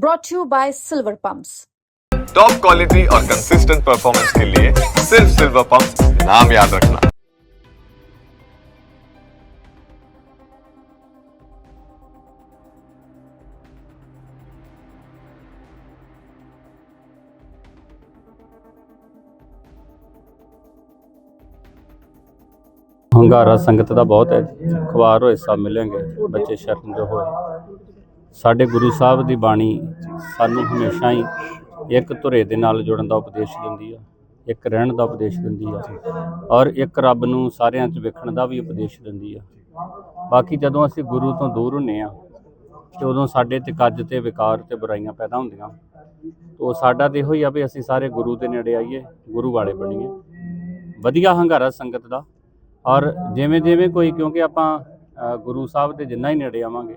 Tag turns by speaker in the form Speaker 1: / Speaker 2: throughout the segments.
Speaker 1: brought to you by Silver Pumps.
Speaker 2: Top quality और consistent performance के लिए सिर्फ सिल्वर पंप नाम याद रखना
Speaker 3: ਹੰਗਾਰਾ ਸੰਗਤ ਦਾ ਬਹੁਤ ਹੈ ਖਵਾਰ ਹੋਏ ਸਭ ਮਿਲਾਂਗੇ ਬੱਚੇ ਸ਼ਰਨ ਦੇ ਹੋਏ ਸਾਡੇ ਗੁਰੂ ਸਾਹਿਬ ਦੀ ਬਾਣੀ ਸਾਨੂੰ ਹਮੇਸ਼ਾ ਹੀ ਇੱਕ ਧੁਰੇ ਦੇ ਨਾਲ ਜੁੜਨ ਦਾ ਉਪਦੇਸ਼ ਦਿੰਦੀ ਆ, ਇੱਕ ਰਹਿਣ ਦਾ ਉਪਦੇਸ਼ ਦਿੰਦੀ ਆ ਔਰ ਇੱਕ ਰੱਬ ਨੂੰ ਸਾਰਿਆਂ 'ਚ ਵੇਖਣ ਦਾ ਵੀ ਉਪਦੇਸ਼ ਦਿੰਦੀ ਆ। ਬਾਕੀ ਜਦੋਂ ਅਸੀਂ ਗੁਰੂ ਤੋਂ ਦੂਰ ਹੁੰਨੇ ਆ ਤੇ ਉਦੋਂ ਸਾਡੇ ਤੇ ਕੱਜ ਤੇ ਵਿਕਾਰ ਤੇ ਬੁਰਾਈਆਂ ਪੈਦਾ ਹੁੰਦੀਆਂ। ਤੋ ਸਾਡਾ ਤੇ ਇਹੋ ਹੀ ਆ ਵੀ ਅਸੀਂ ਸਾਰੇ ਗੁਰੂ ਦੇ ਨੇੜੇ ਆਈਏ, ਗੁਰੂ ਵਾਲੇ ਬਣੀਏ। ਵਧੀਆ ਹੰਗਾਰਾ ਸੰਗਤ ਦਾ ਔਰ ਜਿਵੇਂ ਜਿਵੇਂ ਕੋਈ ਕਿਉਂਕਿ ਆਪਾਂ ਗੁਰੂ ਸਾਹਿਬ ਦੇ ਜਿੰਨਾ ਹੀ ਨੇੜੇ ਆਵਾਂਗੇ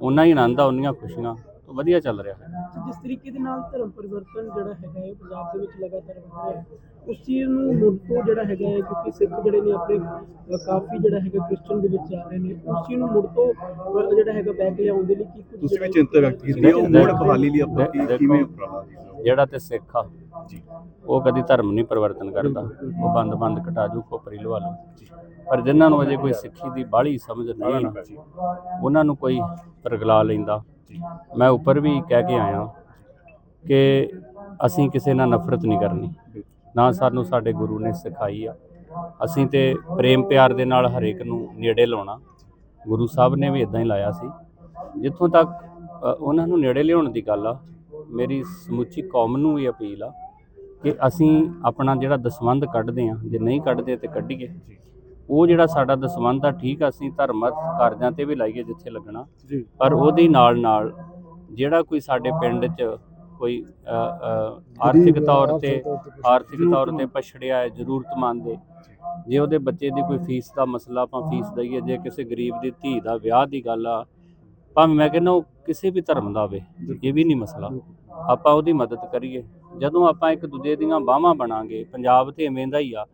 Speaker 3: ਉਨਾ ਹੀ ਆਨੰਦ ਆ ਉਨੀਆਂ ਖੁਸ਼ੀਆਂ। ਤੋਂ ਵਧੀਆ ਚੱਲ ਰਿਹਾ। ਹੈ
Speaker 4: ਜਿਸ ਤਰੀਕੇ ਦੇ ਨਾਲ ਧਰਮ ਪਰਿਵਰਤਨ ਜਿਹੜਾ ਹੈਗਾ ਹੈ ਪੰਜਾਬ ਦੇ ਵਿੱਚ ਲਗਾਤਾਰ ਹੋ ਰਿਹਾ ਹੈ ਉਸ ਚੀਜ਼ ਨੂੰ ਮੁੱਢ ਤੋਂ ਜਿਹੜਾ ਹੈਗਾ ਹੈ ਕਿਉਂਕਿ ਸਿੱਖ ਜਿਹੜੇ ਨੇ ਆਪਣੇ ਕਾਫੀ ਜਿਹੜਾ ਹੈਗਾ ਕ੍ਰਿਸਚਨ ਦੇ ਵਿੱਚ ਜਾ ਰਹੇ ਨੇ ਉਸ ਚੀਜ਼ ਨੂੰ ਮੁੱਢ ਤੋਂ ਜਿਹੜਾ ਹੈਗਾ ਬੈਕ ਲਿਆਉਣ ਦੇ ਲਈ ਕੀ ਕੁਝ
Speaker 5: ਤੁਸੀਂ ਵੀ ਚਿੰਤਾ ਵਿਅਕਤ ਕੀਤੀ ਹੈ? ਉਹ ਮੋੜ ਬਹਾਲੀ ਲਈ ਆਪਾਂ ਕਿਵੇਂ ਉਪਰਾਲਾ
Speaker 3: ਜਿਹੜਾ ਤੇ ਸਿੱਖ ਆ ਉਹ ਕਦੀ ਧਰਮ ਨਹੀਂ ਪਰਿਵਰਤਨ ਕਰਦਾ। ਉਹ ਬੰਦ ਬੰਦ ਕਟਾ ਜੂ ਖੋਪਰੀ ਲਵਾ ਲੂ ਪਰ ਜਿਨ੍ਹਾਂ ਨੂੰ ਅਜੇ ਕੋਈ ਸਿੱਖੀ ਦੀ ਬਾਹਲੀ ਸਮਝ ਨਹੀਂ ਉਹਨਾਂ ਨੂੰ ਕੋਈ ਪਰਗਲਾ ਲੈਂਦਾ। ਮੈਂ ਉੱਪਰ ਵੀ ਕਹਿ ਕੇ ਆਇਆ ਕਿ ਅਸੀਂ ਕਿਸੇ ਨਾਲ ਨਫ਼ਰਤ ਨਹੀਂ ਕਰਨੀ। ਨਾ ਸਾਨੂੰ ਸਾਡੇ ਗੁਰੂ ਨੇ ਸਿਖਾਈ ਆ। ਅਸੀਂ ਤੇ ਪ੍ਰੇਮ ਪਿਆਰ ਦੇ ਨਾਲ ਹਰੇਕ ਨੂੰ ਨੇੜੇ ਲਾਉਣਾ। ਗੁਰੂ ਸਾਹਿਬ ਨੇ ਵੀ ਇਦਾਂ ਹੀ ਲਾਇਆ ਸੀ। ਜਿੱਥੋਂ ਤੱਕ ਉਹਨਾਂ ਨੂੰ ਨੇੜੇ ਲਿਆਉਣ ਦੀ ਗੱਲ ਆ ਮੇਰੀ ਸਮੁੱਚੀ ਕੌਮ ਨੂੰ ਵੀ ਅਪੀਲ ਆ ਕਿ ਅਸੀਂ ਆਪਣਾ ਜਿਹੜਾ ਦਸਵੰਧ ਕੱਢਦੇ ਆ ਜੇ ਨਹੀਂ ਕੱਢਦੇ ਤੇ ਕੱਢੀਏ। ਉਹ ਜਿਹੜਾ ਸਾਡਾ ਦਸਵੰਧ ਆ ਠੀਕ ਆ ਅਸੀਂ ਧਰਮਤ ਕਾਰਜਾਂ ਤੇ ਵੀ ਲਾਈਏ ਜਿੱਥੇ ਲੱਗਣਾ। ਪਰ ਉਹਦੇ ਨਾਲ ਨਾਲ ਜਿਹੜਾ ਕੋਈ ਸਾਡੇ ਪਿੰਡ 'ਚ ਕੋਈ ਆਰਥਿਕ ਤੌਰ ਤੇ ਆਰਥਿਕ ਤੌਰ ਤੇ ਪਛੜਿਆ ਹੈ ਜ਼ਰੂਰਤਮੰਦ ਹੈ। ਜੇ ਉਹਦੇ ਬੱਚੇ ਦੀ ਕੋਈ ਫੀਸ ਦਾ ਮਸਲਾ ਆਪਾਂ ਫੀਸ ਦਈਏ ਜੇ ਕਿਸੇ ਗਰੀਬ ਦੀ ਧੀ ਦਾ ਵਿਆਹ ਦੀ ਗੱਲ ਆ ਭਾਵੇਂ ਮੈਂ ਕਹਿੰਦਾ ਉਹ ਕਿਸੇ ਵੀ ਧਰਮ ਦਾ ਹੋਵੇ ਇਹ ਵੀ ਨਹੀਂ ਮਸਲਾ। ਆਪਾਂ ਉਹਦੀ ਮਦਦ ਕਰੀਏ। ਜਦੋਂ ਆਪਾਂ ਇੱਕ ਦੂਜੇ ਦੀਆਂ ਬਾਹਾਂ ਬਣਾਂਗੇ ਪੰਜਾਬ ਤੇ ਐਵੇਂ ਦਾ ਹੀ ਆ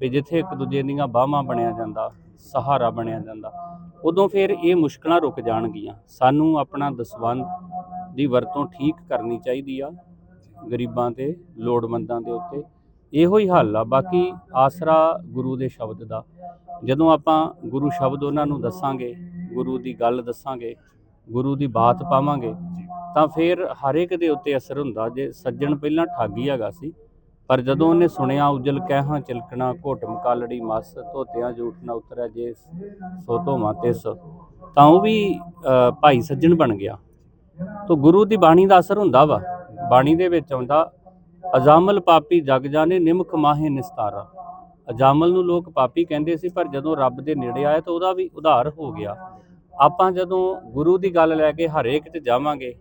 Speaker 3: ਵੀ ਜਿੱਥੇ ਇੱਕ ਦੂਜੇ ਦੀਆਂ ਬਾਹਾਂ ਬਣਿਆ ਜਾਂਦਾ ਸਹਾਰਾ ਬਣਿਆ ਜਾਂਦਾ ਉਦੋਂ ਫਿਰ ਇਹ ਮੁਸ਼ਕਲਾਂ ਰੁਕ ਜਾਣਗੀਆਂ। ਸਾਨੂੰ ਆਪਣਾ ਦਸਵੰਧ ਦੀ ਵਰਤੋਂ ਠੀਕ ਕਰਨੀ ਚਾਹੀਦੀ ਆ ਗਰੀਬਾਂ ਤੇ ਲੋੜਵੰਦਾਂ ਦੇ ਉੱਤੇ। ਇਹੋ ਹੀ ਹੱਲ ਆ। ਬਾਕੀ ਆਸਰਾ ਗੁਰੂ ਦੇ ਸ਼ਬਦ ਦਾ। ਜਦੋਂ ਆਪਾਂ ਗੁਰੂ ਸ਼ਬਦ ਉਹਨਾਂ ਨੂੰ ਦੱਸਾਂਗੇ ਗੁਰੂ ਦੀ ਗੱਲ ਦੱਸਾਂਗੇ ਗੁਰੂ ਦੀ ਬਾਤ ਪਾਵਾਂਗੇ ਤਾਂ ਫਿਰ ਹਰ ਇੱਕ ਦੇ ਉੱਤੇ ਅਸਰ ਹੁੰਦਾ। ਜੇ ਸੱਜਣ ਪਹਿਲਾਂ ਠੱਗੀ ਹੈਗਾ ਸੀ, ਪਰ ਜਦੋਂ ਉਹਨੇ ਸੁਣਿਆ, ਉਜਲ ਕਹਿਹਾਂ ਚਿਲਕਣਾ, ਘੋਟ ਮਕਾਲੜੀ, ਮਸ ਧੋਤਿਆਂ, ਜੂਠ ਨਾ ਉਤਰਿਆ ਜੇ ਸੋ ਧੋਵਾਂ ਤਿਸ, ਤਾਂ ਉਹ ਵੀ ਭਾਈ ਸੱਜਣ ਬਣ ਗਿਆ। ਤੋ ਗੁਰੂ ਦੀ ਬਾਣੀ ਦਾ ਅਸਰ ਹੁੰਦਾ ਵਾ। ਬਾਣੀ ਦੇ ਵਿੱਚ ਆਉਂਦਾ, ਅਜਾਮਲ ਪਾਪੀ ਜਗ ਜਾਣੇ ਨਿਮਕ ਮਾਹੇ ਨਿਸਤਾਰਾ। ਅਜਾਮਲ ਨੂੰ ਲੋਕ ਪਾਪੀ ਕਹਿੰਦੇ ਸੀ, ਪਰ ਜਦੋਂ ਰੱਬ ਦੇ ਨੇੜੇ ਆਇਆ ਤਾਂ ਉਹਦਾ ਵੀ ਉਧਾਰ ਹੋ ਗਿਆ। ਆਪਾਂ ਜਦੋਂ ਗੁਰੂ ਦੀ ਗੱਲ ਲੈ ਕੇ ਹਰੇਕ ਤੇ ਜਾਵਾਂਗੇ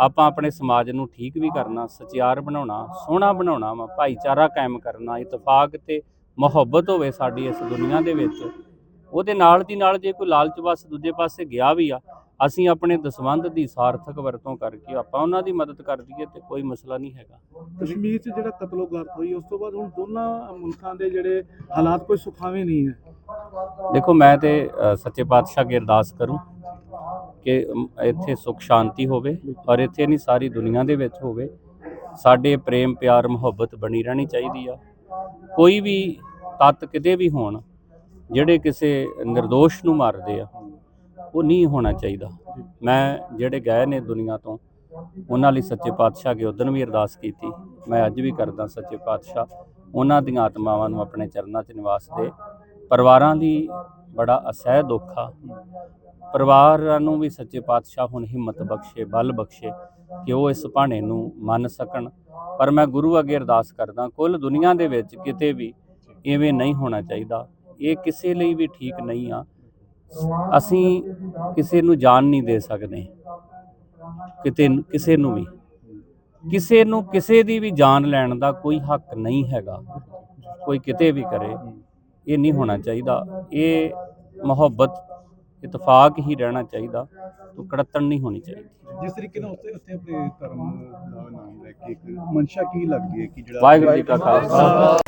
Speaker 3: ਆਪਾਂ ਆਪਣੇ ਸਮਾਜ ਨੂੰ ਠੀਕ ਵੀ ਕਰਨਾ ਸਚਿਆਰ ਬਣਾਉਣਾ ਸੋਹਣਾ ਬਣਾਉਣਾ ਵਾ ਭਾਈਚਾਰਾ ਕਾਇਮ ਕਰਨਾ ਇਤਫਾਕ ਤੇ ਮੁਹੱਬਤ ਹੋਵੇ ਸਾਡੀ ਇਸ ਦੁਨੀਆ ਦੇ ਵਿੱਚ ਉਹਦੇ ਨਾਲ ਦੀ ਨਾਲ ਜੇ ਕੋਈ ਲਾਲਚ ਵਸ ਦੂਜੇ ਪਾਸੇ ਗਿਆ ਵੀ ਆ ਅਸੀਂ ਆਪਣੇ ਦਸਵੰਧ ਦੀ ਸਾਰਥਕ ਵਰਤੋਂ ਕਰਕੇ ਆਪਾਂ ਉਹਨਾਂ ਦੀ ਮਦਦ ਕਰ ਦਈਏ ਤੇ ਕੋਈ ਮਸਲਾ ਨਹੀਂ ਹੈਗਾ।
Speaker 5: ਕਸ਼ਮੀਰ 'ਚ ਜਿਹੜਾ ਕਤਲੋਗਾਰਤ ਹੋਈ ਉਸ ਤੋਂ ਬਾਅਦ ਹੁਣ ਦੋਨਾਂ ਮੁਲਕਾਂ ਦੇ ਜਿਹੜੇ ਹਾਲਾਤ ਕੋਈ ਸੁਖਾਵੇਂ ਨਹੀਂ ਹੈ।
Speaker 3: ਦੇਖੋ ਮੈਂ ਤੇ ਸੱਚੇ ਪਾਤਸ਼ਾਹ ਅੱਗੇ ਅਰਦਾਸ ਕਰੂੰ ਕਿ ਇੱਥੇ ਸੁਖ ਸ਼ਾਂਤੀ ਹੋਵੇ ਔਰ ਇੱਥੇ ਨਹੀਂ ਸਾਰੀ ਦੁਨੀਆ ਦੇ ਵਿੱਚ ਹੋਵੇ, ਸਾਡੇ ਪ੍ਰੇਮ ਪਿਆਰ ਮੁਹੱਬਤ ਬਣੀ ਰਹਿਣੀ ਚਾਹੀਦੀ ਆ। ਕੋਈ ਵੀ ਤੱਤ ਕਿਤੇ ਵੀ ਹੋਣ, ਜਿਹੜੇ ਕਿਸੇ નિર્ਦੋਸ਼ ਨੂੰ ਮਾਰਦੇ ਆ, ਉਹ ਨਹੀਂ ਹੋਣਾ ਚਾਹੀਦਾ। ਮੈਂ ਜਿਹੜੇ ਗਏ ਨੇ ਦੁਨੀਆ ਤੋਂ, ਉਹਨਾਂ ਲਈ ਸੱਚੇ ਪਾਤਸ਼ਾਹ ਅੱਗੇ ਉਦਣ ਵੀ ਅਰਦਾਸ ਕੀਤੀ। ਮੈਂ ਅੱਜ ਵੀ ਕਰਦਾ ਸੱਚੇ ਪਾਤਸ਼ਾਹ, ਉਹਨਾਂ ਦੀਆਂ ਆਤਮਾਵਾਂ ਨੂੰ ਆਪਣੇ ਚਰਨਾਂ 'ਚ ਨਿਵਾਸ ਦੇ। ਪਰਿਵਾਰਾਂ ਲਈ ਬੜਾ ਅਸਹਿ ਦੁੱਖ ਆ। ਪਰਿਵਾਰਾਂ ਨੂੰ ਵੀ ਸੱਚੇ ਪਾਤਸ਼ਾਹ ਹੁਣ ਹਿੰਮਤ ਬਖਸ਼ੇ, ਬਲ ਬਖਸ਼ੇ ਕਿ ਉਹ ਇਸ ਭਾਣੇ ਨੂੰ ਮੰਨ ਸਕਣ। ਪਰ ਮੈਂ ਗੁਰੂ ਅੱਗੇ ਅਰਦਾਸ ਕਰਦਾ, ਕੁੱਲ ਦੁਨੀਆ ਦੇ ਵਿੱਚ ਕਿਤੇ ਵੀ ਐਵੇਂ ਨਹੀਂ ਹੋਣਾ ਚਾਹੀਦਾ। ਇਹ ਕਿਸੇ ਲਈ ਵੀ ਠੀਕ ਨਹੀਂ ਆ। ਅਸੀਂ ਕਿਸੇ ਨੂੰ ਜਾਨ ਨਹੀਂ ਦੇ ਸਕਦੇ। ਕਿਤੇ ਕਿਸੇ ਨੂੰ ਵੀ। ਕਿਸੇ ਨੂੰ ਕਿਸੇ ਦੀ ਵੀ ਜਾਨ ਲੈਣ ਦਾ ਕੋਈ ਹੱਕ ਨਹੀਂ ਹੈਗਾ। ਕੋਈ ਕਿਤੇ ਵੀ ਕਰੇ, ਇਹ ਨਹੀਂ ਹੋਣਾ ਚਾਹੀਦਾ। ਇਹ ਮੁਹੱਬਤ ਇਤਫਾਕ ਹੀ ਰਹਿਣਾ ਚਾਹੀਦਾ ਤੋਂ ਕੜਤਣ ਨਹੀਂ ਹੋਣੀ ਚਾਹੀਦੀ।
Speaker 5: ਜਿਸ ਤਰੀਕੇ ਨਾਲ ਉੱਥੇ ਉੱਥੇ ਆਪਣੇ ਧਰਮ ਦਾ ਨਾਮ ਲੈ ਕੇ ਇੱਕ ਮਨਸ਼ਾ ਕੀ ਲੱਗਦੀ ਹੈ ਕਿ ਜਿਹੜਾ
Speaker 3: ਵਾਹਿਗੁਰੂ ਜੀ ਕਾ ਖਾਲਸਾ।